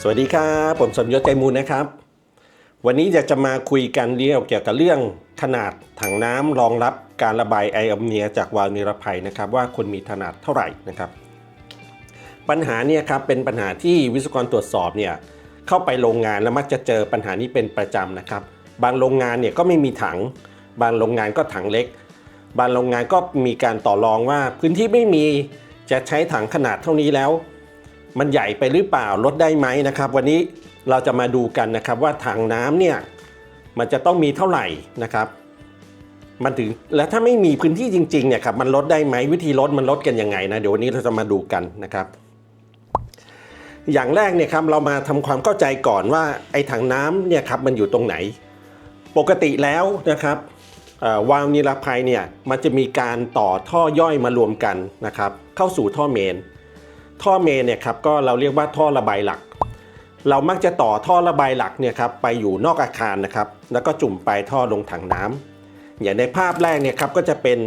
สวัสดีครับ ผมสมยศใจมูลนะครับ วันนี้อยากจะมาคุยกันเรื่องเกี่ยวกับเรื่องขนาดถังน้ำรองรับการระบายไอแอมเนียจากวาล์วนิรภัยนะครับ ว่าควรมีขนาดเท่าไหร่นะครับ ปัญหาเนี่ยครับเป็นปัญหาที่วิศวกรตรวจสอบเนี่ยเข้าไปโรงงานแล้วมักจะเจอปัญหานี้เป็นประจำนะครับ บางโรงงานเนี่ยก็ไม่มีถัง บางโรงงานก็ถังเล็ก บางโรงงานก็มีการต่อรองว่าพื้นที่ไม่มีจะใช้ถังขนาดเท่านี้แล้ว มันใหญ่ไปหรือเปล่าลดได้ไหมนะครับ วันนี้เราจะมาดูกันนะครับว่าถังน้ำเนี่ยมันจะต้องมีเท่าไหร่นะครับ มันถึงแล้วถ้าไม่มีพื้นที่จริงๆเนี่ยครับมันลดได้ไหมวิธีลดมันลดกันยังไงนะเดี๋ยววันนี้เราจะมาดูกันนะครับ อย่างแรกเนี่ยครับเรามาทำความเข้าใจก่อนว่าไอ้ถังน้ำเนี่ยครับมันอยู่ตรงไหน ปกติแล้วนะครับวาล์วนิรภัยเนี่ยมันจะมีการต่อท่อย่อยมารวมกันนะครับ เข้าสู่ท่อเมน ท่อเมนเนี่ยครับก็เราเรียกว่าท่อระบายหลัก เรามักจะต่อท่อระบายหลักเนี่ยครับไปอยู่นอกอาคารนะครับ แล้วก็จุ่มไปท่อลงถังน้ำอย่างในภาพแรกเนี่ยครับก็จะเป็น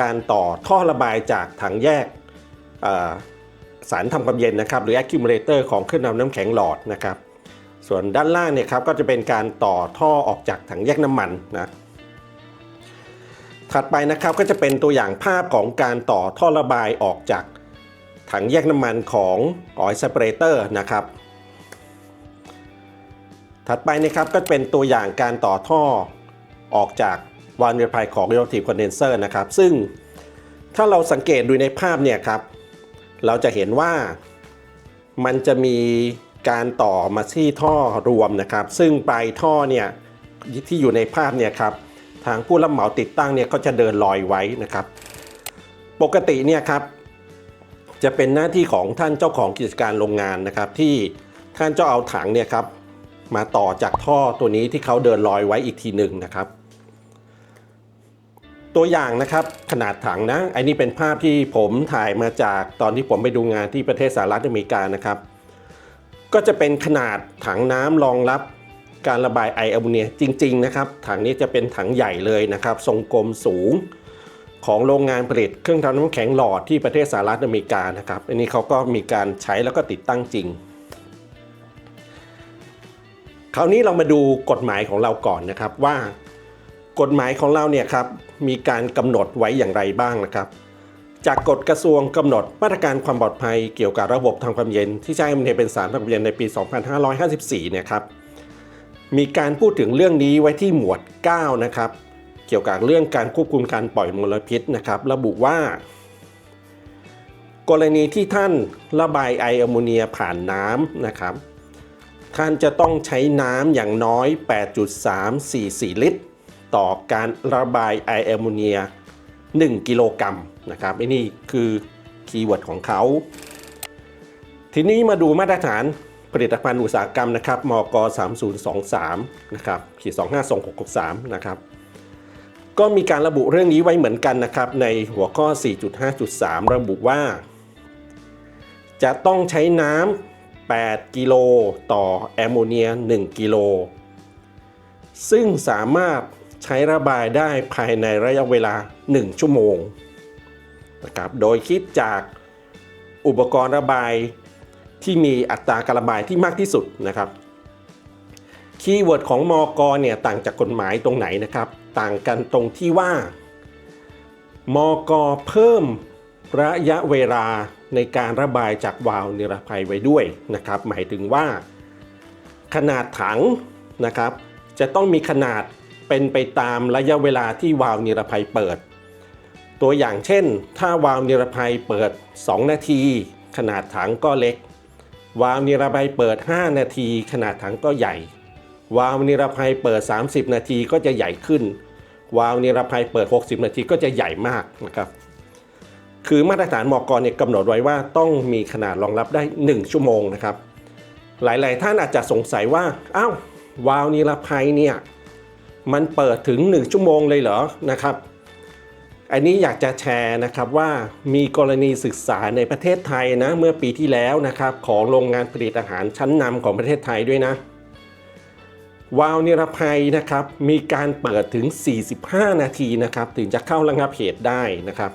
การต่อท่อระบายจากถังแยกสารทำความเย็นนะครับหรือ accumulator ของเครื่องนำน้ำแข็งหลอดนะครับ ส่วนด้านล่างเนี่ยครับก็จะเป็นการต่อท่อออกจากถังแยกน้ำมันนะถัดไปนะครับก็จะเป็นตัวอย่างภาพของการต่อท่อระบายออกจาก ถังแยกน้ำมันของออยล์ e ปเรเตอร์นะครับ ถัดไปนะครับก็เป็นตัวอย่างการต่อท่อออกจากวาล์วนิรภัยของ relative condenser นะครับ ซึ่งถ้าเราสังเกตดูในภาพเนี่ยครับ เราจะเห็นว่ามันจะมีการต่อมาที่ท่อรวมนะครับ ซึ่งปลายท่อเนี่ยที่อยู่ในภาพเนี่ยครับทางผู้รับเหมาติดตั้งเนี่ยก็จะเดินลอยไว้นะครับ ปกติเนี่ยครับ จะเป็นหน้าที่ของท่านเจ้าของกิจการโรงงานนะครับ ที่ท่านเจ้าเอาถังเนี่ยครับมาต่อจากท่อตัวนี้ที่เขาเดินลอยไว้อีกทีหนึ่งนะครับ ตัวอย่างนะครับขนาดถังนะไอันนี้เป็นภาพที่ผมถ่ายมาจากตอนที่ผมไปดูงานที่ประเทศสหรัฐอเมริกานะครับ ก็จะเป็นขนาดถังน้ำรองรับการระบายไอแอมโมเนียจริง ๆ นะครับ ถังนี้จะเป็นถังใหญ่เลยนะครับ ทรงกลมสูง ของโรงงานผลิตเครื่องทำน้ำแข็งหลอดที่ประเทศสหรัฐอเมริกานะครับอันนี้เขาก็มีการใช้แล้วก็ติดตั้งจริง คราวนี้เรามาดูกฎหมายของเราก่อนนะครับว่ากฎหมายของเราเนี่ยครับมีการกำหนดไว้อย่างไรบ้างนะครับ จากกฎกระทรวงกำหนดมาตรการความปลอดภัยเกี่ยวกับระบบทางความเย็น ที่ใช้มันเป็นสารทำความเย็นในปี 2554 เนี่ยครับมีการพูดถึงเรื่องนี้ไว้ที่หมวด 9 นะครับ เกี่ยวกับเรื่องการควบคุมการปล่อยมลพิษนะครับ ระบุว่า กรณีที่ท่านระบายไอแอมโมเนียผ่านน้ำนะครับ ท่านจะต้องใช้น้ำอย่างน้อย 8.344 ลิตร ต่อการระบายไอแอมโมเนีย 1 กิโลกรัมนะครับอ้นี่คือคีย์เวิร์ดของเขา ทีนี้มาดูมาตรฐานผลิตภัณฑ์อุตสาหกรรมนะครับ มก 3023 นะครับขีด252663 นะครับ ก็มีการระบุเรื่องนี้ไว้เหมือนกันนะครับ ในหัวข้อ 4.5.3 ระบุว่า จะต้องใช้น้ำ 8 กิโลต่อแอมโมเนีย 1 กิโล ซึ่งสามารถใช้ระบายได้ภายในระยะเวลา 1 ชั่วโมงนะครับโดยคิดจากอุปกรณ์ระบายที่มีอัตราการระบายที่มากที่สุดนะครับ คีย์เวิร์ดของมอกเนี่ยต่างจากกฎหมายตรงไหนนะครับ ต่างกันตรงที่ว่ามอกเพิ่มระยะเวลาในการระบายจากวาล์วนิรภัยไว้ด้วยนะครับ หมายถึงว่า ขนาดถังนะครับ จะต้องมีขนาดเป็นไปตามระยะเวลาที่วาล์วนิรภัยเปิด ตัวอย่างเช่น ถ้าวาล์วนิรภัยเปิด 2 นาที ขนาดถังก็เล็ก วาล์วนิรภัยเปิด 5 นาที ขนาดถังก็ใหญ่ วาล์วนิรภัยเปิด 30 นาทีก็จะใหญ่ขึ้น วาล์วนิรภัยเปิด 60 นาทีก็จะใหญ่มากนะครับ คือมาตรฐานมอกรเนี่ยกำหนดไว้ว่าต้องมีขนาดรองรับได้ 1 ชั่วโมงนะครับ หลาย ๆ ท่านอาจจะสงสัยว่าอ้าววาล์วนิรภัยเนี่ยมันเปิดถึง 1 ชั่วโมงเลยเหรอนะครับ อันนี้อยากจะแชร์นะครับว่ามีกรณีศึกษาในประเทศไทยนะเมื่อปีที่แล้วนะครับของโรงงานผลิตอาหารชั้นนำของประเทศไทยด้วยนะ วาวนิรภัยนะครับมีการเปิดถึง 45 นาทีนะครับถึงจะเข้าระงับเหตุได้นะครับ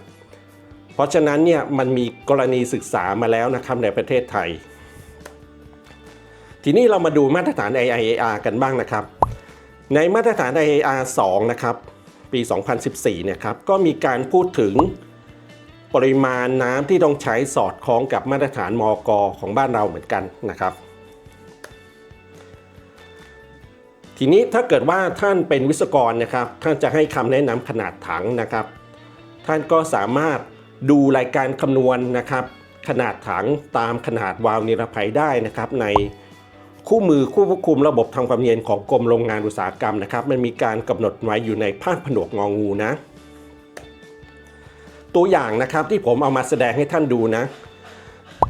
เพราะฉะนั้นเนี่ยมันมีกรณีศึกษามาแล้วนะครับในประเทศไทย ทีนี้เรามาดูมาตรฐาน IIAR กันบ้างนะครับ ในมาตรฐาน IIAR 2 นะครับปี 2014เนี่ยครับก็มีการพูดถึงปริมาณน้ำที่ต้องใช้สอดคล้องกับมาตรฐานมอกของบ้านเราเหมือนกันนะครับ ทีนี้ถ้าเกิดว่าท่านเป็นวิศวกรนะครับ ท่านจะให้คำแนะนำขนาดถังนะครับ ท่านก็สามารถดูรายการคำนวณนะครับ ขนาดถังตามขนาดวาล์วนิรภัยได้นะครับ ในคู่มือคู่ควบคุมระบบทำความเย็นของกรมโรงงานอุตสาหกรรมนะครับ มันมีการกำหนดไว้อยู่ในภาคผนวกงองูนะ ตัวอย่างนะครับที่ผมเอามาแสดงให้ท่านดูนะ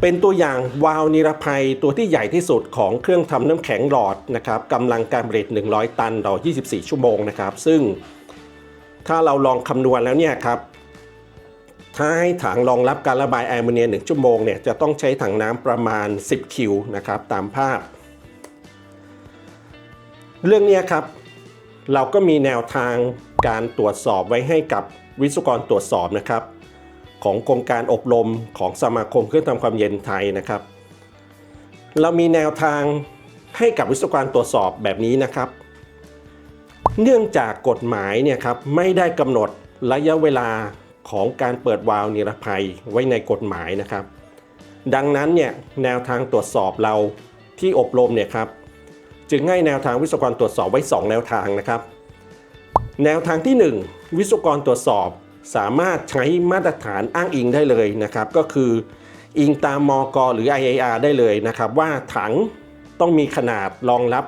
เป็นตัวอย่างวาล์วนิรภัยตัวที่ใหญ่ที่สุดของเครื่องทำน้ำแข็งหลอดนะครับกำลังการผลิต 100 ตันต่อ 24 ชั่วโมงนะครับ ซึ่งถ้าเราลองคำนวณแล้วเนี่ยครับถ้าให้ถังรองรับการระบายแอมโมเนีย 1 ชั่วโมงเนี่ยจะต้องใช้ถังน้ำประมาณ 10 คิวนะครับตามภาพ เรื่องนี้ครับ เราก็มีแนวทางการตรวจสอบไว้ให้กับวิศวกรตรวจสอบนะครับ ของกรมการอบรมของสมาคมเครื่องทำความเย็นไทยนะครับ เรามีแนวทางให้กับวิศวกรตรวจสอบแบบนี้นะครับ เนื่องจากกฎหมายเนี่ยครับไม่ได้กำหนดระยะเวลาของการเปิดวาล์วนิรภัยไว้ในกฎหมายนะครับ ดังนั้นเนี่ยแนวทางตรวจสอบเราที่อบรมเนี่ยครับจึงให้แนวทางวิศวกรตรวจสอบไว้ 2 แนวทางนะครับ แนวทางที่ 1 วิศวกรตรวจสอบ สามารถใช้มาตรฐานอ้างอิงได้เลยนะครับ ก็คืออิงตามมกหรือ IAR ได้เลยนะครับ ว่าถังต้องมีขนาดรองรับ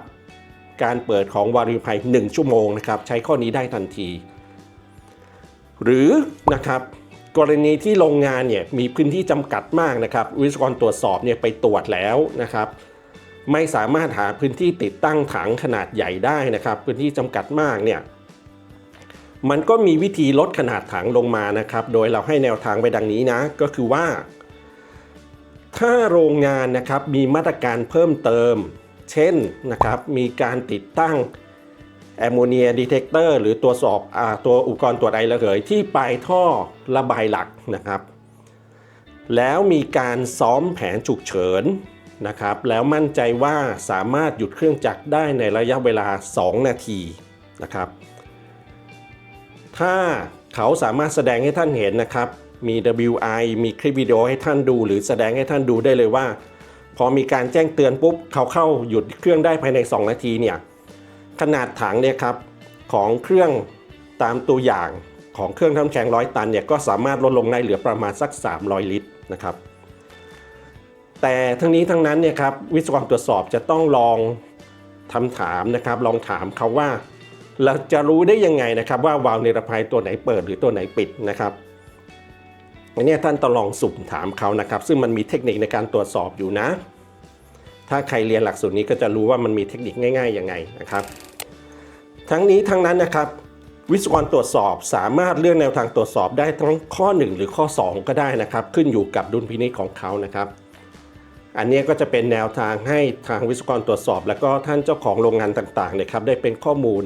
การเปิดของวารีภัย 1 ชั่วโมงนะครับ ใช้ข้อนี้ได้ทันที หรือนะครับกรณีที่โรงงานเนี่ยมีพื้นที่จำกัดมากนะครับ วิศวกรตรวจสอบเนี่ยไปตรวจแล้วนะครับ ไม่สามารถหาพื้นที่ติดตั้งถังขนาดใหญ่ได้นะครับ พื้นที่จำกัดมากเนี่ย มันก็มีวิธีลดขนาดถังลงมานะครับ โดยเราให้แนวทางไปดังนี้นะ ก็คือว่า ถ้าโรงงานนะครับมีมาตรการเพิ่มเติม เช่นนะครับมีการติดตั้งแอมโมเนียดีเทคเตอร์หรือตัวสอบอาตัวอุปกรณ์ตรวจไอระเหยที่ปลายท่อระบายหลักนะครับ แล้วมีการซ้อมแผนฉุกเฉินนะครับ แล้วมั่นใจว่าสามารถหยุดเครื่องจักรได้ในระยะเวลา 2 นาทีนะครับ ถ้าเขาสามารถแสดงให้ท่านเห็นนะครับ มี WI มีคลิปวิดีโอให้ท่านดู หรือแสดงให้ท่านดูได้เลยว่า พอมีการแจ้งเตือนปุ๊บ เขาเข้าหยุดเครื่องได้ภายใน 2 นาทีเนี่ย ขนาดถังเนี่ยครับของเครื่องตามตัวอย่างของเครื่องทำแข็งร้อยตันเนี่ยก็สามารถลดลงได้เหลือประมาณสัก 300 ลิตรนะครับ แต่ทั้งนี้ทั้งนั้นเนี่ยครับวิศวกรตรวจสอบจะต้องลองทำถามนะครับ ลองถามเขาว่า เราจะรู้ได้ยังไงนะครับว่าวาล์วนิรภัยตัวไหนเปิดหรือตัวไหนปิดนะครับอันนี้ท่านต้องลองสุ่มถามเขานะครับ ซึ่งมันมีเทคนิคในการตรวจสอบอยู่นะ ถ้าใครเรียนหลักสูตรนี้ก็จะรู้ว่ามันมีเทคนิคง่ายๆยังไงนะครับ ทั้งนี้ทั้งนั้นนะครับวิศวกรตรวจสอบสามารถเลือกแนวทางตรวจสอบได้ทั้งข้อ 1 หรือข้อ 2 ก็ได้นะครับ ขึ้นอยู่กับดุลพินิจของเขานะครับ อันนี้ก็จะเป็นแนวทางให้ทางวิศวกรตรวจสอบ และก็ท่านเจ้าของโรงงานต่างๆนะครับได้เป็นข้อมูล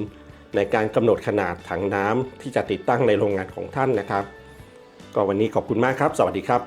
ในการกำหนดขนาดถังน้ำที่จะติดตั้งในโรงงานของท่านนะครับ ก็วันนี้ขอบคุณมากครับ สวัสดีครับ